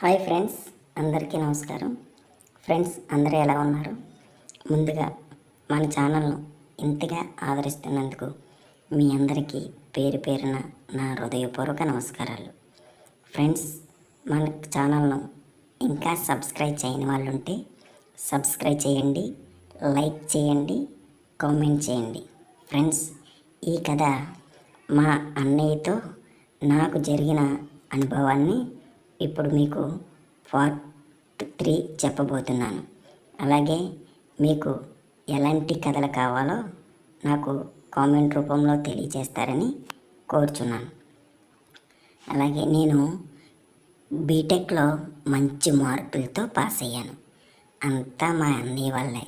Hi friends అందరికీ నమస్కారం. Friends అందరూ ఎలా ఉన్నారు? ముందుగా మన ఛానల్ను ఇంతగా ఆదరిస్తున్నందుకు మీ అందరికీ పేరు పేరున నా హృదయపూర్వక నమస్కారాలు. ఫ్రెండ్స్ మన ఛానల్ను ఇంకా సబ్స్క్రైబ్ చేయని వాళ్ళు ఉంటే సబ్స్క్రైబ్ చేయండి లైక్ చేయండి కామెంట్ చేయండి. ఫ్రెండ్స్ ఈ కథ మా అన్నయ్యతో నాకు జరిగిన అనుభవాన్ని ఇప్పుడు మీకు పార్ట్ త్రీ చెప్పబోతున్నాను. అలాగే మీకు ఎలాంటి కథలు కావాలో నాకు కామెంట్ రూపంలో తెలియజేస్తారని కోరుచున్నాను. అలాగే నేను బీటెక్లో మంచి మార్కులతో పాస్ అయ్యాను. అంతా మా అన్నయ్య వల్లే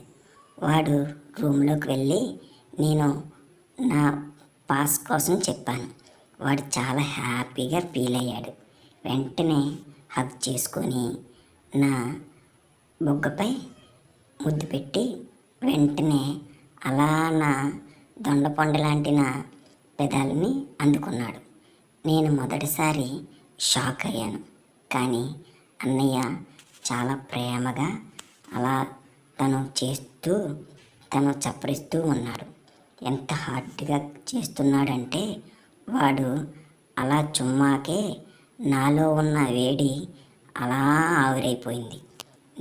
వాడు రూమ్లోకి వెళ్ళి నేను నా పాస్ కోసం చెప్పాను. వాడు చాలా హ్యాపీగా ఫీల్ అయ్యాడు. వెంటనే హగ్ చేసుకొని నా బొగ్గపై ముద్దు పెట్టి వెంటనే అలా నా దొండపొండ లాంటి నా పెదాలని అందుకున్నాడు. నేను మొదటిసారి షాక్ అయ్యాను. కానీ అన్నయ్య చాలా ప్రేమగా అలా తను చేస్తూ తను చప్పరిస్తూ ఉన్నాడు. ఎంత హార్ట్గా చేస్తున్నాడంటే వాడు అలా చుమ్మాకే నాలో ఉన్న వేడి అలా ఆవిరైపోయింది.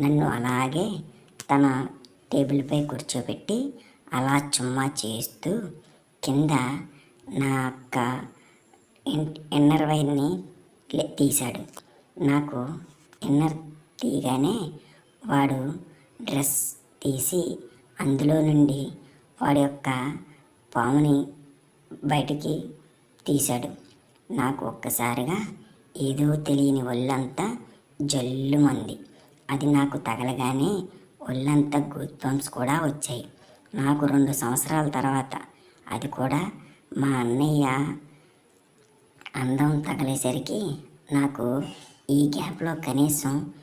నన్ను అలాగే తన టేబుల్పై కూర్చోబెట్టి అలా చుమ్మా చేస్తూ కింద నా యొక్క ఇన్- ఇన్నర్ వైర్ని తీశాడు. నాకు ఇన్నర్ తీయగానే వాడు డ్రెస్ తీసి అందులో నుండి వాడి యొక్క పాముని బయటికి తీశాడు. నాకు ఒక్కసారిగా ఏదో తెలియని ఒళ్ళంతా జల్లుమంది. అది నాకు తగలగానే ఒళ్ళంతా గుత్వంస్ బంప్స్ కూడా వచ్చాయి. నాకు రెండు సంవత్సరాల తర్వాత అది కూడా మా అన్నయ్య అందం తగలేసరికి నాకు ఈ గ్యాప్లో కనీసం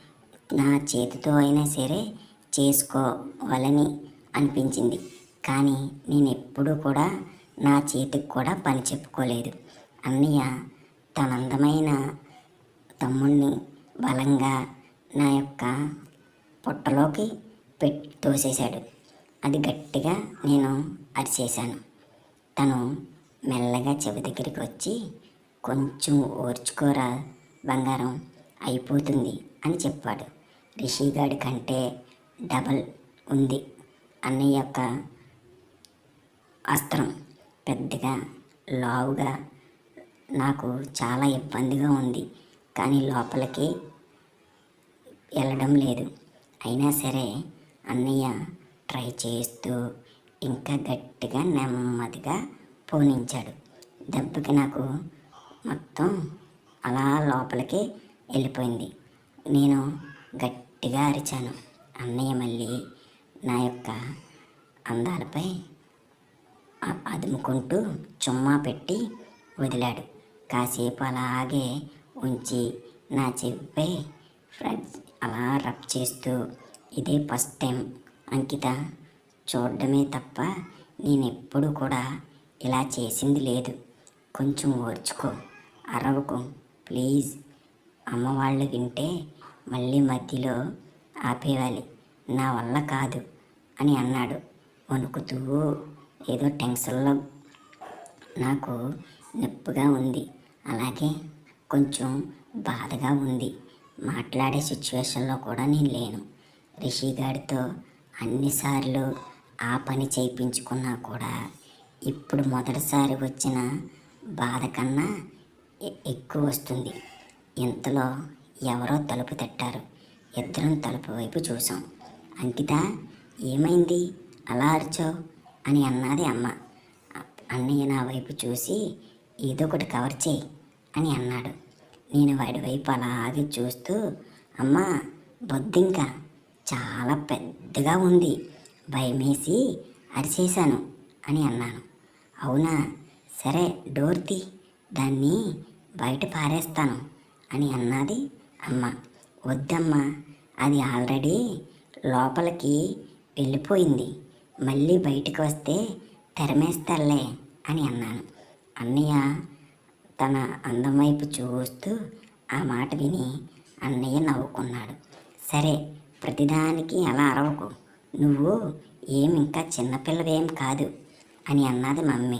నా చేతితో అయినా సరే చేసుకోవాలని అనిపించింది. కానీ నేను ఎప్పుడూ కూడా నా చేతికి కూడా పని చెప్పుకోలేదు. అన్నయ్య తన అందమైన తమ్ముణ్ణి బలంగా నా యొక్క పొట్టలోకి పెట్టి తోసేశాడు. అది గట్టిగా నేను అరిచేశాను. తను మెల్లగా చెవి దగ్గరికి వచ్చి కొంచెం ఓర్చుకోరా బంగారం అయిపోతుంది అని చెప్పాడు. రిషిగాడి కంటే డబల్ ఉంది అన్నయ్య యొక్క అస్త్రం పెద్దగా లావుగా నాకు చాలా ఇబ్బందిగా ఉంది. కానీ లోపలికి వెళ్ళడం లేదు. అయినా సరే అన్నయ్య ట్రై చేస్తూ ఇంకా గట్టిగా నెమ్మదిగా పోనించాడు. దెబ్బకి నాకు మొత్తం అలా లోపలికి వెళ్ళిపోయింది. నేను గట్టిగా అరిచాను. అన్నయ్య మళ్ళీ నా యొక్క అందాలపై అదుముకుంటూ చుమ్మా పెట్టి వదిలాడు. కాసేపు అలాగే ఉంచి నా చెవిపై ఫ్రెండ్స్ అలా రబ్ చేస్తూ ఇదే ఫస్ట్ టైం అంకిత. చూడడమే తప్ప నేను ఎప్పుడు కూడా ఇలా చేసింది లేదు. కొంచెం ఓర్చుకో అరవకు. ప్లీజ్. అమ్మ వాళ్ళు వింటే మళ్ళీ మధ్యలో ఆపేవాలి నా వల్ల కాదు అని అన్నాడు. వణుకుతూ ఏదో టెన్షన్లో. నాకు నొప్పిగా ఉంది. అలాగే కొంచెం బాధగా ఉంది. మాట్లాడే సిచ్యువేషన్లో కూడా నేను లేను. రిషి గారితో అన్నిసార్లు ఆ పని చేయించుకున్నా కూడా ఇప్పుడు మొదటిసారి వచ్చిన బాధ కన్నా ఎక్కువ వస్తుంది. ఇంతలో ఎవరో తలుపు తట్టారు. ఇద్దరం తలుపు వైపు చూసాం అంకిత ఏమైంది? అలా అరిచావు? అని అన్నది అమ్మ. అన్నయ్య నా వైపు చూసి ఏదో ఒకటి కవర్ చేయి. అని అన్నాడు. నేను వాడి వైపు అలాగే చూస్తూ అమ్మా బొద్దింక చాలా పెద్దగా ఉంది భయమేసి అరిచేశాను అని అన్నాను. అవునా? సరే డోర్ తీ దాన్ని బయట పారేస్తాను అని అన్నది అమ్మ. వద్దమ్మా అది ఆల్రెడీ లోపలికి వెళ్ళిపోయింది మళ్ళీ బయటికి వస్తే తెరమేస్తాలే అని అన్నాను. అన్నయ్య తన అందం వైపు చూస్తూ ఆ మాట విని అన్నయ్య నవ్వుకున్నాడు. సరే ప్రతిదానికి అలా అరవకు. నువ్వు ఏం ఇంకా చిన్నపిల్లవేం కాదు అని అన్నది మమ్మీ.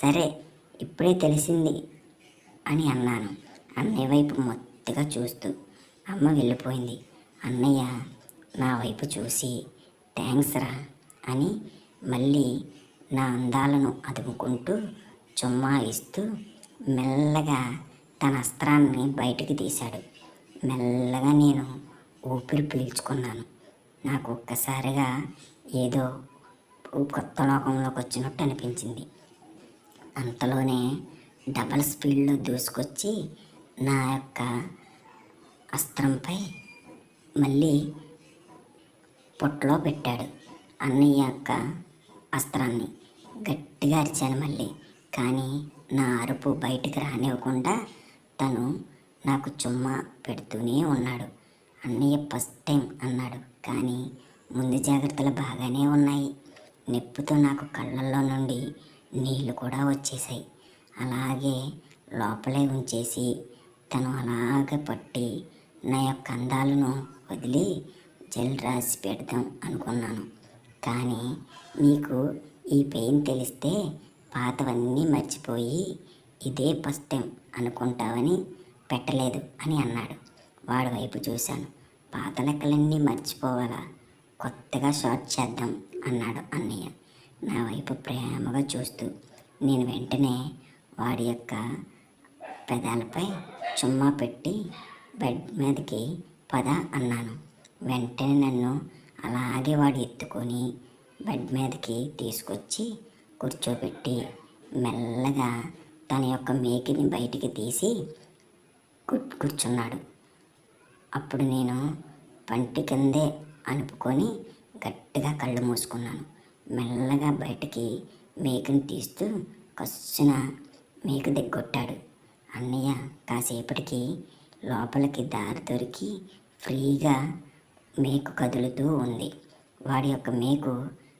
సరే ఇప్పుడే తెలిసింది అని అన్నాను. అన్నయ్య వైపు మొత్తగా చూస్తూ అమ్మ వెళ్ళిపోయింది. అన్నయ్య నా వైపు చూసి థ్యాంక్స్ రా అని మళ్ళీ నా అందాలను అదుముకుంటూ చుమ్మా ఇస్తూ మెల్లగా తన అస్త్రాన్ని బయటికి తీశాడు. మెల్లగా నేను ఊపిరి పీల్చుకున్నాను. నాకు ఒక్కసారిగా ఏదో కొత్త లోకంలోకి వచ్చినట్టు అనిపించింది. అంతలోనే డబల్ స్పీడ్లో దూసుకొచ్చి నా యొక్క అస్త్రంపై మళ్ళీ పొట్టలో పెట్టాడు. అన్నయ్య యొక్క అస్త్రాన్ని గట్టిగా అరిచాను మళ్ళీ. కానీ నా అరుపు బయటికి రానివ్వకుండా తను నాకు చుమ్మా పెడుతూనే ఉన్నాడు. అన్నయ్య ఫస్ట్ టైం అన్నాడు. కానీ ముందు జాగ్రత్తలు బాగానే ఉన్నాయి. నొప్పితో నాకు కళ్ళల్లో నుండి నీళ్ళు కూడా వచ్చేసాయి అలాగే లోపలే ఉంచేసి తను అలాగే పట్టి నా యొక్క అందాలను వదిలి జెల్ రాసి పెడదాం అనుకున్నాను. కానీ మీకు ఈ పెయిన్ తెలిస్తే పాతవన్నీ మర్చిపోయి ఇదే ఫస్ట్ టైం అనుకుంటావని పెట్టలేదు అని అన్నాడు. వాడి వైపు చూశాను. పాత లెక్కలన్నీ మర్చిపోవాలా? కొత్తగా షార్ట్ చేద్దాం అన్నాడు అన్నయ్య. నా వైపు ప్రేమగా చూస్తూ నేను వెంటనే వాడి యొక్క పెదాలపై చుమ్మా పెట్టి బెడ్ మీదకి పద అన్నాను. వెంటనే నన్ను అలాగే వాడు ఎత్తుకొని బెడ్ మీదకి తీసుకొచ్చి కూర్చోబెట్టి మెల్లగా తన యొక్క మేకిని బయటికి తీసి కూర్చున్నాడు కూర్చున్నాడు. అప్పుడు నేను పంటి కిందే అనుపుకొని గట్టిగా కళ్ళు మూసుకున్నాను. మెల్లగా బయటికి మేకను తీస్తూ కస్సున మేక దిగ్గొట్టాడు. అన్నయ్య కాసేపటికి లోపలికి దారి దొరికి ఫ్రీగా మేకు కదులుతూ ఉంది. వాడి యొక్క మేకు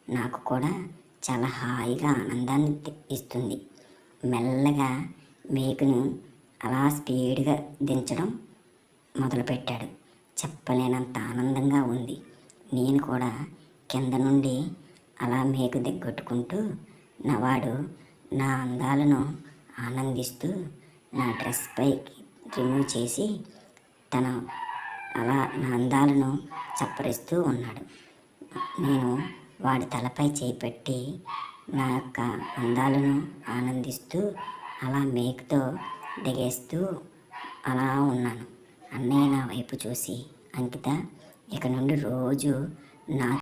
నాకు కూడా చాలా హాయిగా ఆనందాన్ని ఇస్తుంది. మెల్లగా మేకును అలా స్పీడ్గా దించడం మొదలుపెట్టాడు. చెప్పలేనంత ఆనందంగా ఉంది. నేను కూడా కింద నుండి అలా మేకు దిగ్గొట్టుకుంటూ నవాడు నా అందాలను ఆనందిస్తూ నా డ్రెస్ పైకి రిమూవ్ చేసి తన అలా నా అందాలను చప్పరిస్తూ ఉన్నాడు. నేను వాడి తలపై చేపెట్టి నా యొక్క అందాలను ఆనందిస్తూ అలా మేకతో దిగేస్తూ అలా ఉన్నాను. అన్నయ్య నా వైపు చూసి అంకిత ఇక నుండి రోజు నా